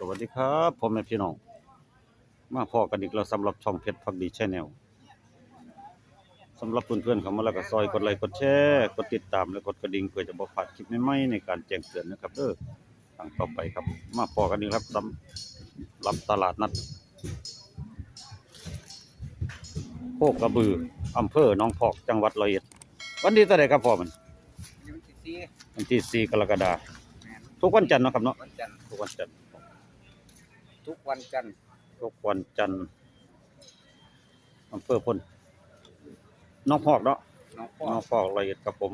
สวัสดีครับผมแม่พี่น้อง มาพอกันอีกแล้วสำหรับช่องเพชรพักดีชแนลสำหรับเพื่อนๆเข้ามาแล้วก็ซอยกดไลค์กดแชร์กดติดตามและกดกระดิ่งเพื่อจะบ่พลาดคลิปใหม่ๆในการแจ้งเตือนนะครับเด้อทางต่อไปครับ มาพอกันอีกครับสำหรับตลาดนัดโคกกระบืออำเภอหนองพอกจังหวัดร้อยเอ็ด วันนี้เท่าไหร่ครับพ่อมันยี่สิบสี่วันที่4กรกฎาคมทุกวันจันทร์เนาะครับเนาะวันจันทร์ทุกวันจันทร์ ทุกวันจันทร์ทุกวันจันทร์อำเภอพลน้องพอกเนาะน้องพ่อน้องพอกละเอียดครับผม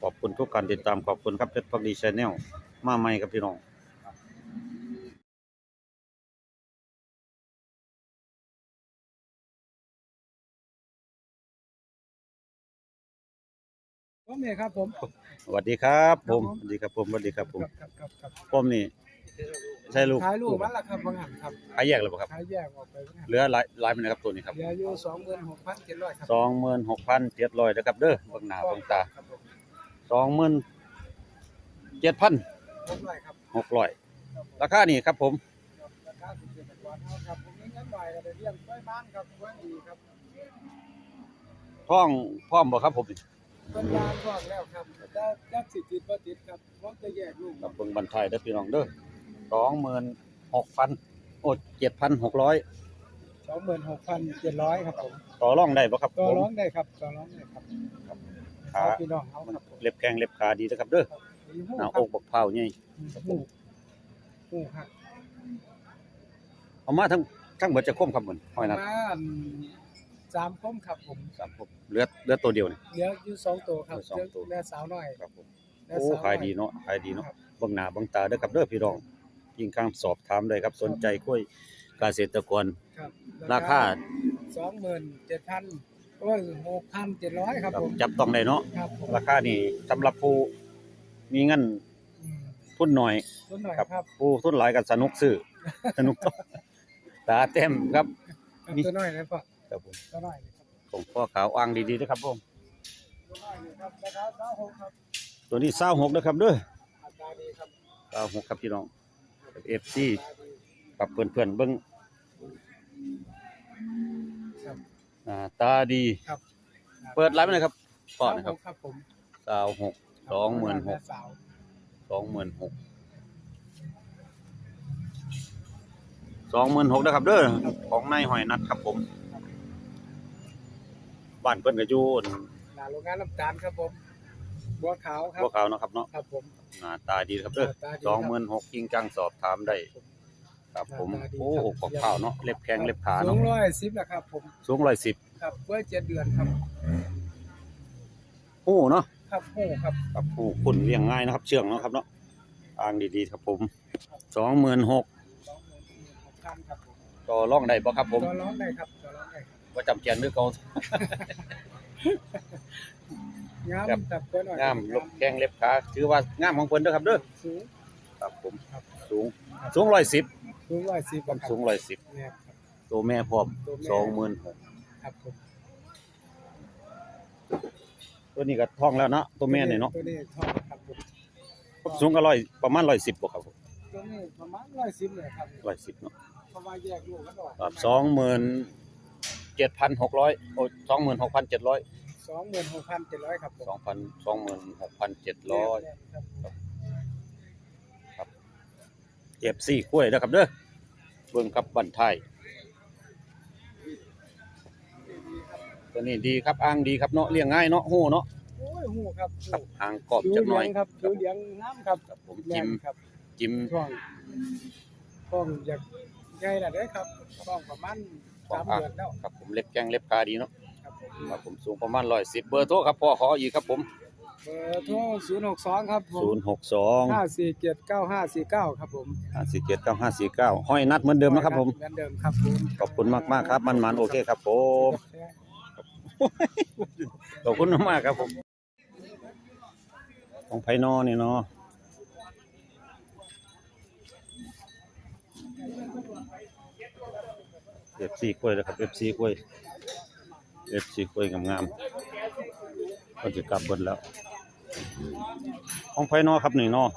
ขอบคุณทุกการติดตามขอบคุณครับเพชรพักดีชแนลมาใหม่ครับพี่น้องผมเองครับผม สวัสดีครับผมครับ ผมสวัสดีครับผมสวัสดีครับผมครับครับครับ ผมนี่ ใช่ลูกขายลูกมันละครับบางหันครับขายแยกเลยบ่ครับ ขายแยกออกไปบางหันเหลือหลายหลายมันนะครับตัวนี้ครับเหลืออยู่สองหมื่นหกพันเจ็ดร้อยครับสองหมื่นหกพันเจ็ดร้อยนะครับเด้อเบิ่งหน้าเบิ่งตาครับผมสองหมื่นเจ็ดพันหกร้อยครับหกร้อยราคานี่ครับผมราคาสิบเจ็ดบาทเอาครับผมมีเงินหน่อยก็ได้เลี้ยงกล้วยบ้านครับกล้วยดีครับท้องพร้อมบ่ครับผมต้นยางก่อนแล้วครับจะจะสิติดบ่ติดครับพร้อมจะแยกลูกกับเบิ่งบันทายเด้อพี่น้องเด้อ สองหมื่นหกพันโอ้เจ็ดพันหกร้อยสองหมื่นหกพันเจ็ดร้อยครับผมต่อรองได้บ่ครับต่อผมร้องได้ครับต่อร้องได้ครับขาเอาพี่น้องเอาครับผมเล็บแข้งเล็บขาดีนะครับเด้อมีหูหน้าคอกรับบักเผาวใหญ่หูหูหักเอามาทั้งทั้งเบิดจะคมครับมันห้อยนัดมาสามคมครับผมสามคมเหลือเหลือตัวเดียวนี่เหลืออยู่สองตัวครับเหลือสองตัวแม่สาวน้อยครับผมแม่โอ้สาวน้ขายดีเนาะขายดีเนาะเบิ่งหน้าเบิ่งตาเด้อครับเด้อพี่น้อง ยิงข้างสอบถามได้ครับสนใจคุยเกษตรกร ครับราคา สองหมื่นเจ็ดพันโอ้ยหกพันเจ็ดร้อยครับครับผมจับต้องได้เนาะครับผมราคานี่สำหรับผู้มีเงินอืมทุนน้อย ต้นหน่อยครับครับ ผู้ทุนหลายกันสนุกซื้อ สนุกต้องตาเต็มครับครับ มี ตัวน้อยนะพ่อครับผมตัวน้อยนี่ครับของพ่อขาวอ่างดีๆนะครับผมตัวน้อยนี่ครับราคาสาวหกครับตัวนี้26นะครับเด้ออัตราดีครับ26ครับพี่น้อง FC อัตราดีกับเพื่อนๆเบิ่งครับหน้าตาดี ครับเปิดร้านไหมครับก่อนนะครับสาวหกครับผมสาวหกสองหมื่นหกแสาวสองหมื่นหกสองหมื่นหกนะครับเด้อของนายหอยนัดครับผมบ้านเพิ่นก็อยู่หน้าโรงงานน้ำตาลครับผมบัวขาวครับบัวขาวเนาะครับเนาะครับผม หน้าตาดีครับเด้อหน้าตาดีสองคหมื่รับนหกยิงจังสอบถามได้ ครับผมหน้าตาดีโอ้ครับหกข้าวเนาะ เล็บแข้งเล็บขาสูเนาะ งร้อยสิบนะครับผมสูงร้อยสิบครับเพื่อเจ็ดเดือนครับ หู้เนาะ ครับโอ้ครับครับหู้คุณเลี้ยงง่ายนะครับ เชื่องเนาะครับเนาะอ่างดีๆครับผมสองหมื่นหกสองหมื่นหกพันครับผมต่อร่องได้บ่ครับผม ตัวร้องได้ครับตัวร้องได้ครับ ว่าจำเจียนหรือเก่า งามครับตับตัวหน่อยงามลบแข้งเล็บขาถือว่างามของเพิ่นเด้อครับเด้อสูงครับผมครับสูงสูงร้อยสิบสูงร้อยสิบผมสูงร้อยสิบเนี่ยครับตัวแม่พร้อมตัวแม่สองหมื่นหกครับผมตัวนี้ก็ท้องแล้วเนาะตัวแม่เนี่ยเนาะตัวนี้ทองครับผมผมสูงก็ร้อยประมาณร้อยสิบบ่ครับผมตัวนี้ประมาณร้อยสิบเลยครับร้อยสิบเนาะเพราะว่าแยกลูกกันออกครับสองหมื่นเจ็ดพันหกร้อยโอ้สองหมื่นหกพันเจ็ดร้อย สองหมื่นหกพันเจ็ดร้อยครับผมสองพันสองหมื่นหกพันเจ็ดร้อยเนี่ยครับเก็บสี่กล้วยนะครับเด้อเบิ่งครับบันทายตัวนี้ดีครับอ้างดีครับเนาะเลี้ยงง่ายเนาะหู้เนาะโอ้ยหูครับครับหางกรอบผิวจักหเหลืน่ออยงครับผิวเหลืองน้ำครับครับผมแรจิ้งมครับจิ้มช่วงช่วงอยากใหญ่ละเด้อครับช่วงประมาณสามเดือนแล้วครับผมเล็บแข้งเล็บขาดีเนาะ ครับผมครับผมสูงประมาณร้อยสิบเบอร์โทรครับพ่อขออีกครับผมเบอร์โทรศูนย์หกสองครับผศูมนย์หกสองห้าสี่เจ็ดเก้าห้าสี่เก้าครับผมห้าสี่เจ็ดเก้าห้าสี่เก้าห้อยนัดเหมือนเดิมนะครับผมเหมือนเดิมครับผมขอบคุณมากมากๆครับ มันมันๆโอเคครับผมขอบคุณมากๆครับผมของไพนอนี่เนาะเอฟซีกล้วยนะครับเอฟซีกล้วย เอฟซีกล้วยงามๆก็จะกลับเบิดแล้ว ของไพนอครับนี่เนาะ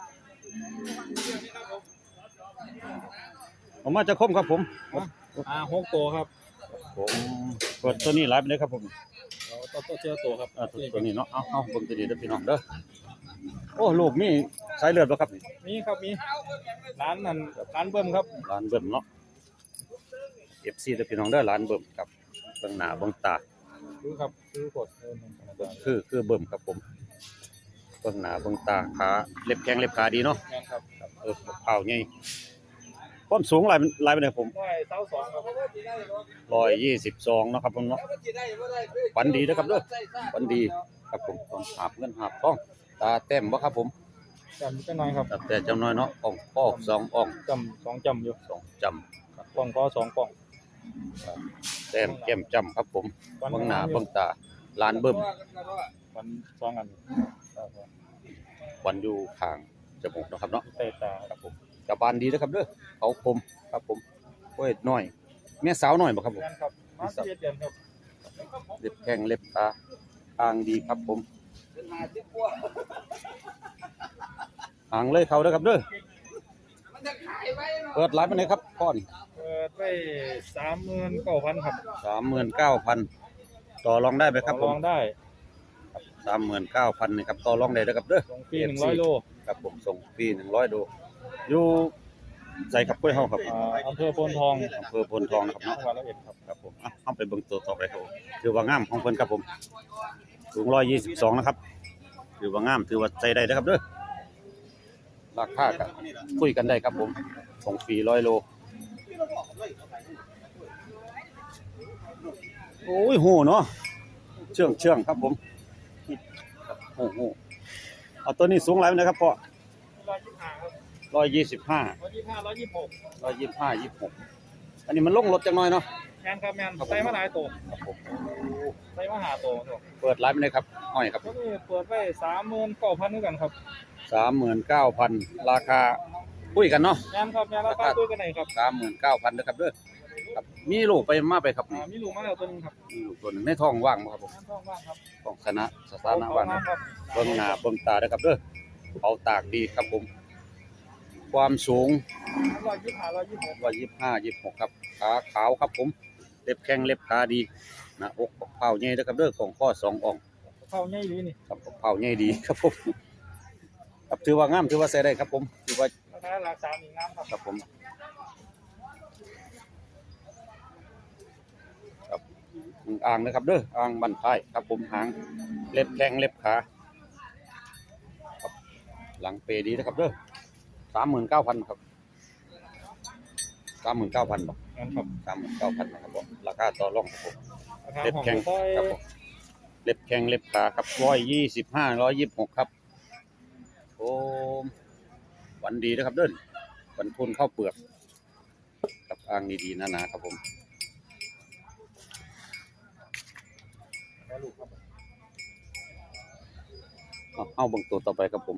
ออกมาจะคมครับผมอ่าหกตัวครับผมเปิดตัวนี้หลายไปเลยครับผมเราตัวตัวเจอตัวครับอ่าตัวตัวนี้เนาะเอาเอาเบิ่งตัวนี้เด้อพี่น้องเด้อโอ้ลูกมีสายเลือดบ่ครับนี่มีครับมีร้านนั่นร้านเบิ้มครับร้านเบิ่มเนาะ FC เด้อพี่น้องเด้อร้านเบิ่มครับเบิ่งหน้าเบิ่งตา ซื้อครับซื้อกดเออมันธรรมดาคือคือเบิ่มครับผมเบิ่งหน้าเบิ่งตาขาเล็บแข้งเล็บขาดีเนาะแม่นครับครับเออเผาใหญ่ความสูงหลายหลายไปเลยผมร้อยเต้าสองครับ122เนาะครับผมเนาะ ฝันดีเด้อครับเด้อฝันดี ครับผมต้องหาบเงินหาบทองตาแต้มบ่ครับผมจำจังหน่อยครับตับแต่จำน้อยเนาะอ่องปอกสองอ่องจำสองจำอยู่สองจกล่องก็สองกล่องำ แต้มแก้มจำครับผมเบิ่งหน้าเบิ่งตาลานเบิ่มวันสองอันครับวันอยู่ข้างจมูกเนาะครับเนาะเตะตาครับผมกระบานดีนะครับเด้อเขาคมครับผมโอ้ยน้อย แม่สาวน้อยบ่ครับผมแม่นครับมาสิบเอ็ดเดือนครับเล็บแข้งเล็บขาทางดีครับผมห่างเลยเขาเด้อครับเด้อเปิดไลฟ์ไปไหนครับพ่อนี่เปิ ดไว้สามหมื่นเก้าพันครับสามหมื่นเก้าพันต่อรองได้ไหมครับผลมองได้สามหมื่นเก้าพันนี่ครับต่อรองได้เด้อครับเด้อลงฟรีหนึ่งร้อยโลครับผมส่งฟรีหนึ่งร้อยโดอยู่ใส่กับกล้วยเฮาครับอ่าอำเภอโพนทองอำเภอพลทองนะครับจัเนาะงหวัดร้อยเอ็ดครับ ครับผมอะเอาไปเบิ่งตัวต่อไปครับผมถือว่างามของเพิ่นครับผมสูงร้อยยี่สิบสองนะครับถือว่างามถือว่าใจได้นะครับเด้อราคากันคุยกันได้ครับผมส่งฟรีร้อยโล โอ้ยโหเนาะเชื่องเชื่องครับผมครับโอ้โหเอาตัวนี้สูงไรนะครับพ่อร้อยยี่สิบห้าครับร้อยยี่สิบห้าร้อยยี่สิบห้าร้อยยี่สิบหกร้อยยี่สิบห้ายี่สิบหกอันนี้มันลงรถจังน้อยเนาะแมนครับแมนใส่มาหลายตัวครับผมใส่มาหาตัวครับเปิดไลฟ์ไปเลยครับห้อยครับก็นี่เปิดไว้สามหมื่นเก้าพันด้วยกันครับสามหมื่นเก้าพันราคา คุยกันเนาะแมนครับแมนราคาตัวกันไหนครับสามหมื่นเก้าพันนะครับเด้อครับมีลูกไปมาไปครับอ่ามีลูกมาแล้วตัวหนึงครับมีลูกตัวหนึงในท้องว่างบ่ครับผมแม่นท้องว่างครับท้องสนะสถานะว่างท้องครับเบิ่งหน้าเบิ่งตาเด้อครับเด้อเขาตากดีครับผม ความสูงร้อยยี่สิบห้าร้อยยี่สิบหกว่ายี่ห้ายี่หกครับ ขาขาวครับผม เล็บแข้งเล็บขาดีหนะอกเผาใหญ่เด้อครับเด้อของข้อสองอ่องเข้าง่ายดีนี่ครับเผาใหญ่ดีครับผมครับถือว่างามถือว่าใส่ได้ครับผมถือว่ารา คาหลักสามอีกน้ำครับครับผมครับอ่างนะครับเด้ออ่างบันท้ายครับผมหางเล็บแข้งเล็บขาครับหลังเปดีนะครับเด้อสามหมื่นเก้าพันครับสามหมื่นเก้าพันบาทแมนครับสามหมื่นเก้าพันนะครับผมราคาต่อรองครับผมราคาเล็บของแข้งค่อยครับผมเล็บแข้งเล็บขาครับร้อยยี่สิบห้าร้อยยี่สิบหกครับโอ้ วันดีนะครับเด้อวันทุนเข้าวเปลือกกับอ่างดีๆหนาๆครับผมเอาเอาเบิ่งตัวต่อไปครับผม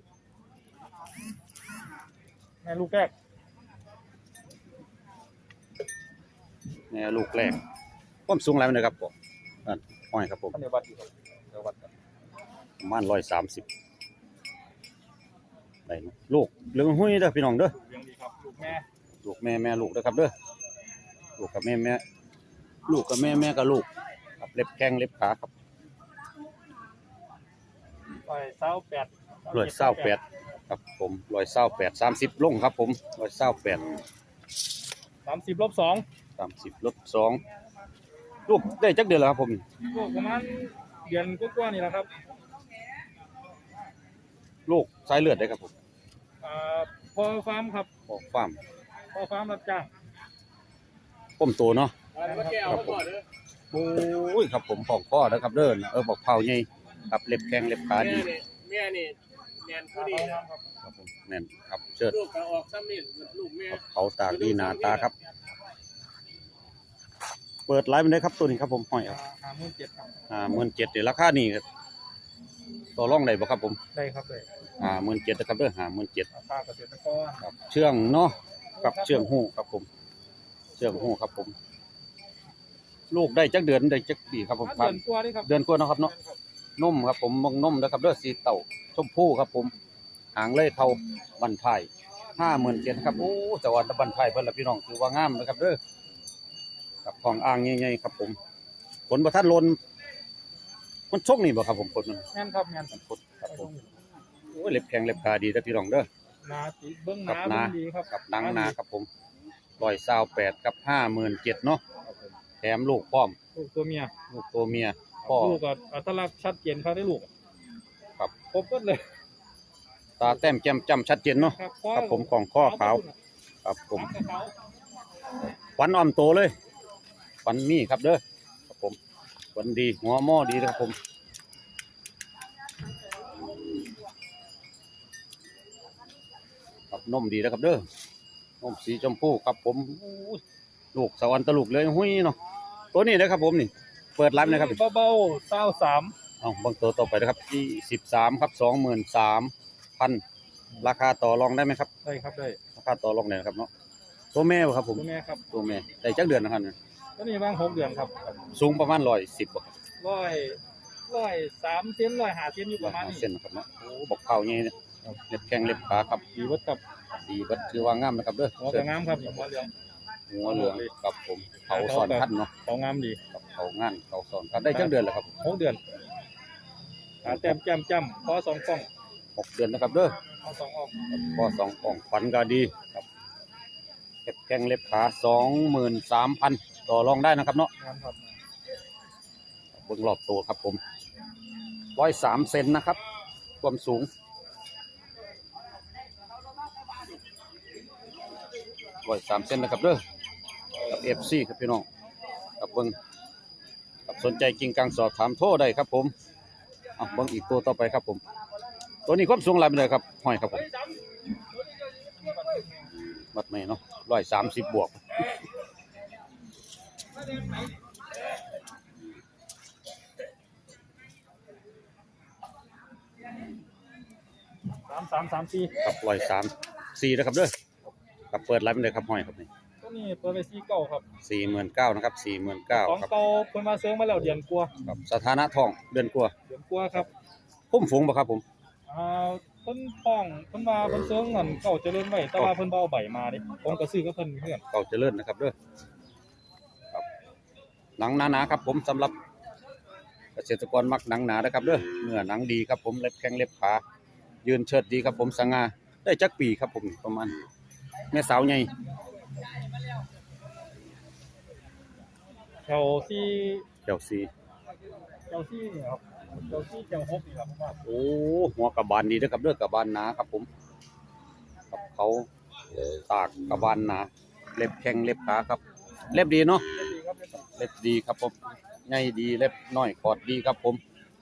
แม่ลูกแรกแม่ลูกแรกความสูงอะไรนะครับผมนั่นห้อยครับผมอันเดียววัดอยู่ครับเดี๋ยววัดกันประมาณร้อยสามสิบ ได้เนาะลูกเหลืองหุ้ยเด้อพี่น้องเด้อเลี้ยงดีครับลูกแม่ลูกแม่แม่ลูกเด้อครับเด้อลูกกับแม่แม่ลูกกับแม่แม่กับลูกครับเล็บแข้งเล็บขาครับร้อยเศร้าแปดร้อยเศร้าแปดครับผมร้อยเศร้าแปดสามสิบลงครับ ผมร้อยเศร้าแปดสามสิบลบสองสามสิบลบสองลูกได้จักเดือนแล้วครับผมลูกประมาณเดือนกว่าๆนี่แหละครับ ลูกสายเลือดได้ครับผม อ่าพอฟาร์มครับออกฟาร์มพอฟาร์มรับจ้างก้มโตเนาะครับโอ้ยครับผมของข้อนะครับเด้อเออบอกเผาใหญ่ครับเล็บแข้งเล็บขาดีแม่นี่แม่นผู้ดีนะครับผมแน่นครับเชิดลูกก็ออกซ้ำนี่ลูกแม่ครับเขาตากดีหนาตาครับ เปิดไลฟ์มันได้ครับตัวนี้ครับผมห้อยอ่าห้าหมื่นเจ็ดครับอ่าหมื่นเจ็ดเดี๋ยวราคานี่ ต่อรองได้บ่ครับผมได้ครับได้อ่าหมื่นเจ็ดนะครับเด้อหาหมื่นเจ็ดราคาเกษตรกรครับเชื่องเนาะกับเชื่องหูครับผม เชื่องหูครับผม ลูกได้จักเดือนได้จักปีครับผมเดือนกว่านี่ครับเดือนกว่าเนาะครับเนาะนุ่มครับผมมองนุ่มนะครับเด้อสีเต่าชมพู่ครับผม หางเล่ยเขาบันทายห้าหมื่นเจ็ดครับโอ้สวรรค์ตะบันไทยเพิ่นละพี่น้องถือว่างามนะครับเด้อกับของอ่างใหญ่ๆครับผมผลประทัดลน มันชกนี่บ่ครับผมผลมันแม่นครับแม่นมันผลครับผมโอ้ยเล็บแข็งเล็บขาดีนะพี่น้องเด้อหนาติเบิ้งหครันาบหนาเบิ้งดีครับกับหนังหนาครับผมร้อยเศร้าแปดกับห้าหมื่นเจ็ดเนาะแถมลูกพร้อมลูกตัวเมียลูกตัวเมียพ่อลูกก็อัตลักษณ์ชัดเจนครับได้ลูกครับครบหมดเลยตาแต้มแจ่มจ้ำชัดเจนเนาะครับครับผมของข้อขาวครับผมขาวฟันอ่อมโตเลยฟันมีครับเด้อครับผม ฟันดีหัวหม้อดีนะครับผมครับนมดีนะครับเด้อนมสีชมพูครับผมอู้ยลูกสวรรค์ตะลุกเลยหุ้ยเนาะตัวนี้นะครับผมนี่เปิดร้านนะครับเบาๆเศร้าสามเอาเบางตัวต่อไปนะครับที่สิบสามครับสองหมื่นสามพันราคาต่อรองได้ไหมครับได้ครับได้ราคาต่อรองได้นะครับเนาะตัวแม่บ่ครับผมตัวแม่ครับตัวแม่ได้จักเดือนนะครับเนี่ย ตัวนี้ว่างหกเดือนครับสูงประมาณร้อยสิบบ่ครับร้อยร้อยสามเซนร้อยห้าเซนอยู่ประมาณนี้เส้นนะครับเนาะโอ้บอกเข่าไงเนี่ยเล็บแข้งเล็บขาครับดีวัดกับดีเบัดถือว่างามนะครับเด้อหัวกระงามครับหัวเหลืองหัวเหลืองกับผมเขาสอนพันเนาะเขางามดีกับเขางานเขาสอนพันได้จักเดือนแล้วครับหกเดือนขาแต้มแจ่มจ้ำพอสองกล้องหกเดือนนะครับเด้อพอสองออกพอสองกล่องฝันก็ดีครับเล็บแข้งเล็บขาสองหมื่นสามพัน ต่อรองได้นะครับเนาะงามครับเบื้องรอบตัวครับผมร้อยสามเซนนะครับ ความสูงร้อยสามเซนนะครับเด้อกับเอฟซีครับพี่น้องกับเบิ้งกับสนใจจริงกลางสอบถามโทรได้ครับผมเอาเบิ้งอีกตัวต่อไปครับผม ตัวนี้ความสูงอะไรเป็นเลยครับห้อยครับผมบัดไม่เนาะร้อยสามสิบบวก สามสามสามสี่กับร้อยสามสี่นะครับเด้อกับเปิดไลฟ์ไปเลยครับห้อยครับนี่ตัวนี้เปิดไปสี่เก้าครับสี่หมื่นเก้านะครับสี่หมื่นเก้าของครับเก่าเพิ่นมาเซิงมาแล้วเดือนกว่าครับสถานะทองเดือนกว่าเดือนกว่าครับพุ่มฝูงบ่ครับผมอ่าเพิ่นท้องเพิ่นว่าเพิ่นเซิงเงินเก่าเจริญไว้แต่ว่าเพิ่นบ่เอาใบมาเดิผมก็ซื้อกับเพิ่นเพื่อนเก่าเจริญนะครับเด้อครับ หนังหนาๆครับ ผมสำหรับเกษตรกรมักหนังหนานะครับเด้อเนื้อหนังดีครับผมเล็บแข้งเล็บขายืนเชิดดีครับผมสง่าได้จักปีครับผมประมาณแม่สาวใหญ่แถวที่เจ้าสีแถวที่นี่ครับแถวที่แถวหกนี่ครับผมว่าโอ้หัวกระบาลดีนะครับเด้อกระบาลหนาครับผมกับเขาตากกระบาลหนาเล็บแข้งเล็บขาครับ เล็บดีเนาะดีครับ เล็บดีครับผมใหญ่ดีเล็บน้อยกอดดีครับผม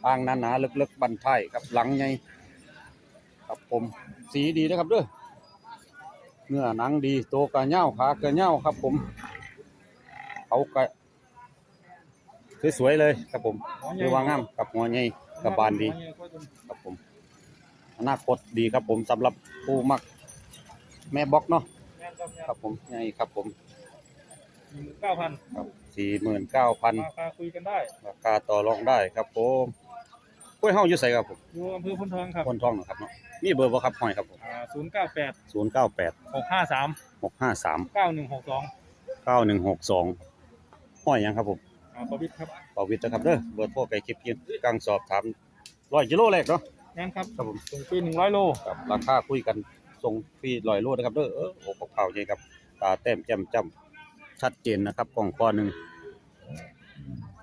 อ่างหนาๆลึกๆบันท้ายครับหลังใหญ่ครับผมสีดีนะครับเด้อเนื้อหนังดีโตกระเหย้าขากระเหย้าครับ ผมเขากะสวยๆเลยครับผมคือว่างามกับหัวใหญ่กับบานดีครับผมอนาคตดีครับผมสำหรับผู้มักแม่บล็อกเนาะครับครับผมใหญ่ครับผม เก้าพันครับสี่หมื่นเก้าพันราคาคุยกันได้ราคาต่อรองได้ครับผมกล้วยเฮาอยู่ไสครับผมอยู่อำเภอพุนทองครับคนท้องนะครับเนาะมีเบอร์บ่ครับห้อยครับผมอ่าศูนย์เก้าแปด098หกห้าสาม653เก้าหนึ่งหกสอง9162ห้อยหยังครับผมอ่าประวิทย์ครับปาวิทย์นะครับเด้อเบอร์โทรไกลคลิปกินกลางสอบถาม100กิโลแรกเนาะแม่นครับครับผมส่งฟรีหนึ่งร้อยโลครับราคาคุยกันส่งฟรี100โลนะครับเด้อเออโอ้กับข้าวใหญ่ครับตาแต้มแจ่มจ้ำ ชัดเจนนะครับกล่องข้อหนึ่ง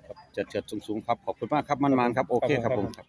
ครับเจิดๆสูงๆครับขอบคุณมากครับมันๆครับโอเคครับผมครับ